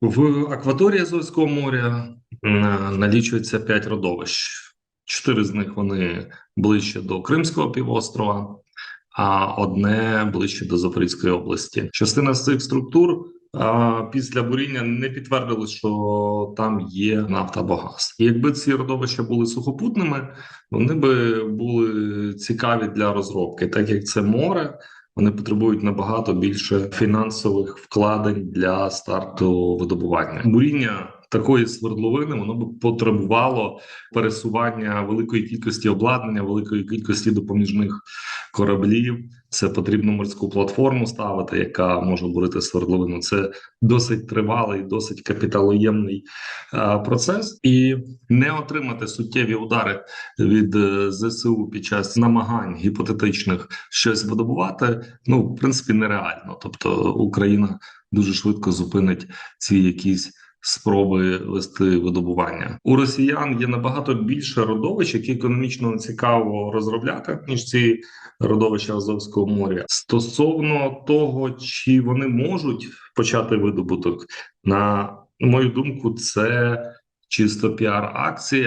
В акваторії Азовського моря е, налічується 5 родовищ. Чотири з них вони ближче до Кримського півострова, а одне ближче до Запорізької області. Частина з цих структур а, після буріння не підтвердили, що там є нафта або газ. І якби ці родовища були сухопутними, вони би були цікаві для розробки, так як це море. Вони потребують набагато більше фінансових вкладень для старту видобування. Буріння такої свердловини воно б потребувало пересування великої кількості обладнання, великої кількості допоміжних кораблів. Це потрібно морську платформу ставити, яка може бурити свердловину. Це досить тривалий, досить капіталоємний е, процес, і не отримати суттєві удари від е, ЗСУ під час намагань гіпотетичних щось видобувати. Ну в принципі нереально. Тобто Україна дуже швидко зупинить ці якісь. Спроби вести видобування у росіян є набагато більше родовищ, які економічно цікаво розробляти ніж ці родовища Азовського моря. Стосовно того, чи вони можуть почати видобуток, на мою думку, це чисто піар акція.